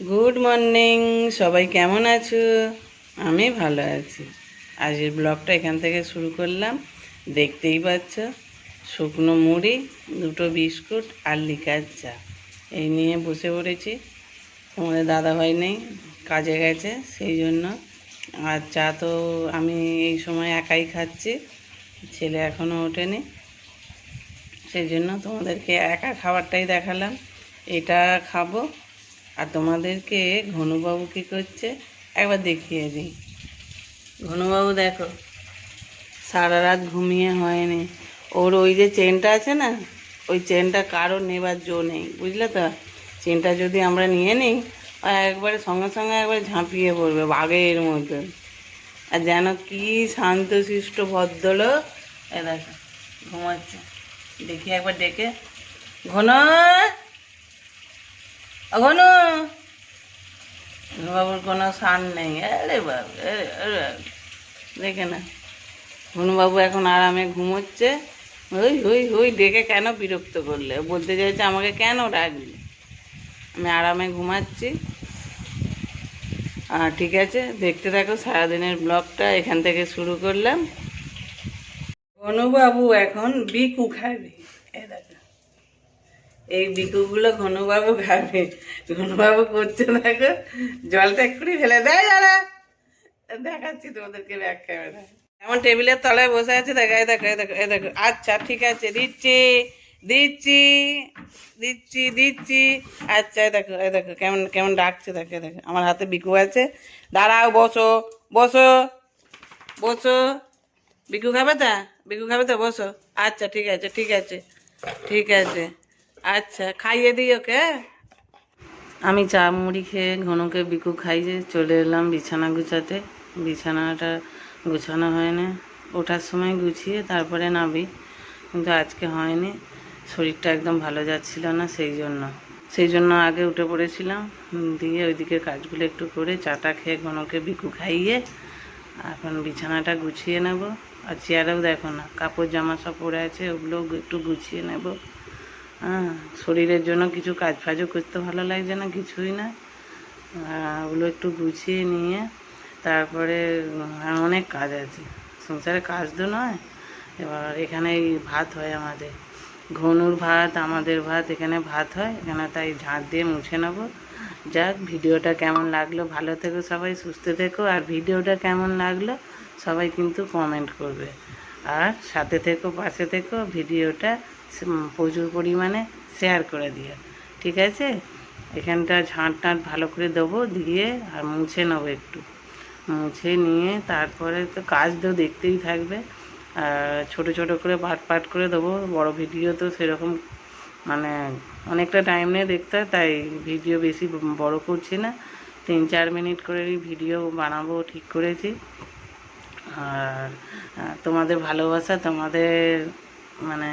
Good morning সবাই কেমন আছো? আমি ভালো আছি। আজকের ব্লগটা এখান থেকে শুরু করলাম। দেখতেই পাচ্ছ, শুকনো মুড়ি, দুটো বিস্কুট আর লিকার চা। এই নিয়ে বসে পড়েছি। তোমাদের দাদাভাই নেই, কাজে গেছে, সেই জন্য। আর চা তো আমি এই সময় একাই খাচ্ছি, ছেলে এখনও ওঠেনি। সেই জন্য তোমাদেরকে একা খাবারটাই দেখালাম। এটা খাব। আর তোমাদেরকে ঘনুবাবু কী করছে? একবার দেখিয়ে দিই। ঘনুবাবু দেখো, সারা রাত ঘুমিয়ে হয়নি। ওর ওই যে চেনটা আছে না, ওই চেনটা কারও নেবার জো নেই, বুঝলে তো? চেনটা যদি আমরা নিয়ে নিই একবারে সঙ্গে সঙ্গে একবার ঝাঁপিয়ে পড়বে বাঘের মতো। আর যেন কি শান্তশিষ্ট ভদ্রলোক। এ দেখো, ঘুমাচ্ছে। দেখি একবার ডেকে। ঘন! ঘনু। বাবুর কোনো সান নেই। আরে বাবু আরে। দেখে না। ঘনুবাবু এখন আরামে ঘুমোচ্ছে। ওই হই হই ডেকে কেন বিরক্ত করলে? বলতে চাইছে আমাকে কেন ডাকলি? আমি আরামে ঘুমাচ্ছি। আর ঠিক আছে, দেখতে থাকো, সারাদিনের ব্লগটা এখান থেকে শুরু করলাম। ঘনুবাবু এখন বিকু খাবে। এই দেখো। এই বিকুগুলো ঘনুবাবু খাবে। ঘনুবাবু করছে দেখো, জলটা এক্ষুনি ফেলে দেয় যারা দেখাচ্ছি তোমাদেরকে ক্যামেরা। এমন টেবিলের তলায় বসে আছে, দেখো, এই দেখো এই দেখো এই দেখো। আচ্ছা ঠিক আছে, দিচ্ছি দিচ্ছি দিচ্ছি দিচ্ছি। আচ্ছা দেখো, এই দেখো, কেমন কেমন ডাকছে, দেখো দেখো। আমার হাতে বিকু আছে। দাঁড়াও, বসো বসো বসো। বিকু খাবে তা? বিকু খাবে তো? বসো। আচ্ছা ঠিক আছে ঠিক আছে ঠিক আছে। আচ্ছা খাইয়ে দিই ওকে? আমি চা মুড়ি খেয়ে ঘনকে বিকু খাইয়ে চলে এলাম বিছানা গুছাতে। বিছানাটা গুছানো হয়নি। ওঠার সময় গুছিয়ে তারপরে নাবি কিন্তু আজকে হয়নি। শরীরটা একদম ভালো যাচ্ছিল না সেই জন্য। সেই জন্য আগে উঠে পড়েছিলাম। দিয়ে ওইদিকে কাজগুলো একটু করে চাটা খেয়ে ঘনকে বিকু খাইয়ে এখন বিছানাটা গুছিয়ে নেব। আর চেয়ারেও দেখো না, কাপড় জামা সব পরে আছে ওগুলো একটু গুছিয়ে নেব। হ্যাঁ শরীরের জন্য কিছু কাজ ফাজও করতে ভালো লাগছে না, কিছুই না। ওগুলো একটু গুছিয়ে নিয়ে তারপরে অনেক কাজ আছে। সংসারে কাজ তো নয়। এবার এখানে ভাত হয় আমাদের। ঘনুর ভাত, আমাদের ভাত, এখানে ভাত হয়। এখানে তাই ঝাঁট দিয়ে মুছে নেব। যাক, ভিডিওটা কেমন লাগল? ভালো থেকো সবাই, সুস্থ থেকো। আর ভিডিওটা কেমন লাগল? সবাই কিন্তু কমেন্ট করবে। আর সাথে থেকো, পাশে থেকো, ভিডিওটা প্রচুর পরিমাণে শেয়ার করে দিও। ঠিক আছে? এখানটা ঝাঁট টাঁট ভালো করে দেবো, দিয়ে আর মুছে নেব একটু। মুছে নিয়ে তারপরে তো কাজ তো দেখতেই থাকবে। আর ছোটো ছোটো করে পাট পাট করে দেবো। বড় ভিডিও তো সেরকম মানে অনেকটা টাইম নিয়ে দেখতে হয়, তাই ভিডিও বেশি বড় করছি না। তিন, চার মিনিট করেই ভিডিও বানাবো, ঠিক করেছি। আর তোমাদের ভালোবাসা, তোমাদের মানে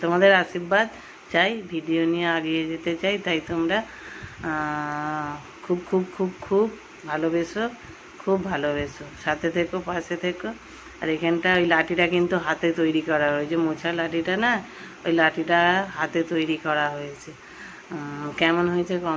তোমাদের আশীর্বাদ চাই, ভিডিও নিয়ে এগিয়ে যেতে চাই, তাই তোমরা খুব খুব খুব খুব ভালোবেসো খুব ভালোবেসো। সাথে থেকো, পাশে থেকো। আর এখানটা ওই লাঠিটা কিন্তু হাতে তৈরি করা হয়েছে মোছা লাঠিটা না, ওই লাঠিটা হাতে তৈরি করা হয়েছে। কেমন হয়েছে কম